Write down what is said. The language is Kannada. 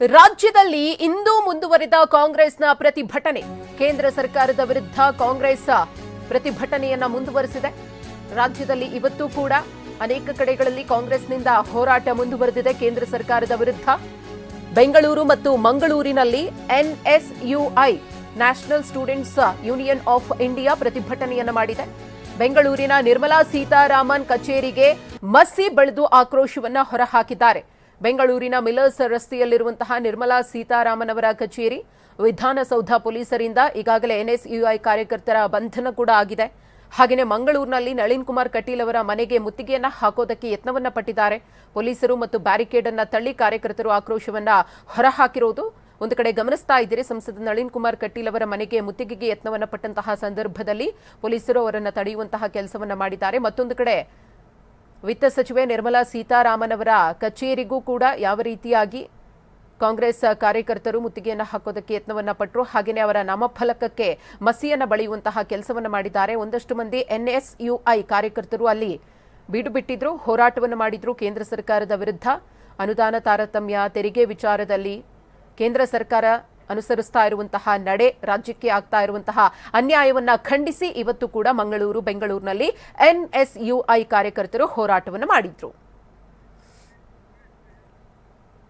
ರಾಜ್ಯದಲ್ಲಿ ಇಂದು ಮುಂದುವರಿದ ಕಾಂಗ್ರೆಸ್ನ ಪ್ರತಿಭಟನೆ. ಕೇಂದ್ರ ಸರ್ಕಾರದ ವಿರುದ್ಧ ಕಾಂಗ್ರೆಸ್ ಪ್ರತಿಭಟನೆಯನ್ನ ಮುಂದುವರೆಸಿದೆ. ರಾಜ್ಯದಲ್ಲಿ ಇವತ್ತು ಕೂಡ ಅನೇಕ ಕಡೆಗಳಲ್ಲಿ ಕಾಂಗ್ರೆಸ್ನಿಂದ ಹೋರಾಟ ಮುಂದುವರೆದಿದೆ ಕೇಂದ್ರ ಸರ್ಕಾರದ ವಿರುದ್ಧ. ಬೆಂಗಳೂರು ಮತ್ತು ಮಂಗಳೂರಿನಲ್ಲಿ NSUI national students union of India ಪ್ರತಿಭಟನೆಯನ್ನು ಮಾಡಿದೆ. ಬೆಂಗಳೂರಿನ ನಿರ್ಮಲಾ ಸೀತಾರಾಮನ್ ಕಚೇರಿಗೆ ಮಸಿ ಬಳಿದು ಆಕ್ರೋಶವನ್ನ ಹೊರಹಾಕಿದ್ದಾರೆ. ಬೆಂಗಳೂರಿನ ಮಿಲರ್ಸ್ ರಸ್ತೆಯಲ್ಲಿರುವಂತಹ ನಿರ್ಮಲಾ ಸೀತಾರಾಮನ್ ಅವರ ಕಚೇರಿ. ವಿಧಾನಸೌಧ ಪೊಲೀಸರಿಂದ ಈಗಾಗಲೇ ಎನ್ಎಸ್ಯುಐ ಕಾರ್ಯಕರ್ತರ ಬಂಧನ ಕೂಡ ಆಗಿದೆ. ಹಾಗೆಯೇ ಮಂಗಳೂರಿನಲ್ಲಿ ನಳಿನ್ ಕುಮಾರ್ ಕಟೀಲ್ ಅವರ ಮನೆಗೆ ಮುತ್ತಿಗೆಯನ್ನ ಹಾಕೋದಕ್ಕೆ ಯತ್ನವನ್ನ ಪಟ್ಟಿದ್ದಾರೆ. ಪೊಲೀಸರು ಮತ್ತು ಬ್ಯಾರಿಕೇಡ್ ಅನ್ನ ತಳ್ಳಿ ಕಾರ್ಯಕರ್ತರು ಆಕ್ರೋಶವನ್ನ ಹೊರಹಾಕಿರುವುದು ಒಂದು ಕಡೆ ಗಮನಿಸ್ತಾ ಇದ್ದೀರಿ. ಸಂಸದ ನಳಿನ್ ಕುಮಾರ್ ಕಟೀಲ್ ಅವರ ಮನೆಗೆ ಮುತ್ತಿಗೆಗೆ ಯತ್ನವನ್ನ ಪಟ್ಟಂತಹ ಸಂದರ್ಭದಲ್ಲಿ ಪೊಲೀಸರು ಅವರನ್ನು ತಡೆಯುವಂತಹ ಕೆಲಸವನ್ನ ಮಾಡಿದ್ದಾರೆ. ಮತ್ತೊಂದು ಕಡೆ ವಿತ್ತ ಸಚಿವೆ ನಿರ್ಮಲಾ ಸೀತಾರಾಮನ್ ಅವರ ಕಚೇರಿಗೂ ಕೂಡ ಯಾವ ರೀತಿಯಾಗಿ ಕಾಂಗ್ರೆಸ್ ಕಾರ್ಯಕರ್ತರು ಮುತ್ತಿಗೆಯನ್ನು ಹಾಕೋದಕ್ಕೆ ಯತ್ನವನ್ನ ಪಟ್ಟರು ಹಾಗೆಯೇ ಅವರ ನಾಮಫಲಕಕ್ಕೆ ಮಸಿಯನ್ನು ಬಳಿಯುವಂತಹ ಕೆಲಸವನ್ನ ಮಾಡಿದ್ದಾರೆ. ಒಂದಷ್ಟು ಮಂದಿ ಎನ್ಎಸ್ಯುಐ ಕಾರ್ಯಕರ್ತರು ಅಲ್ಲಿ ಬೀಡು ಬಿಟ್ಟಿದ್ರು, ಹೋರಾಟವನ್ನು ಮಾಡಿದ್ರು ಕೇಂದ್ರ ಸರ್ಕಾರದ ವಿರುದ್ಧ. ಅನುದಾನ ತಾರತಮ್ಯ, ತೆರಿಗೆ ವಿಚಾರದಲ್ಲಿ ಕೇಂದ್ರ ಸರ್ಕಾರ ಅನುಸರಿಸ್ತಾ ಇರುವಂತಹ, ನಡೆ ರಾಜ್ಯಕ್ಕೆ ಆಗ್ತಾ ಇರುವಂತಹ ಅನ್ಯಾಯವನ್ನ ಖಂಡಿಸಿ ಇವತ್ತು ಕೂಡ ಮಂಗಳೂರು, ಬೆಂಗಳೂರಿನಲ್ಲಿ ಎನ್ಎಸ್ಯುಐ ಕಾರ್ಯಕರ್ತರು ಹೋರಾಟವನ್ನು ಮಾಡಿದ್ರು.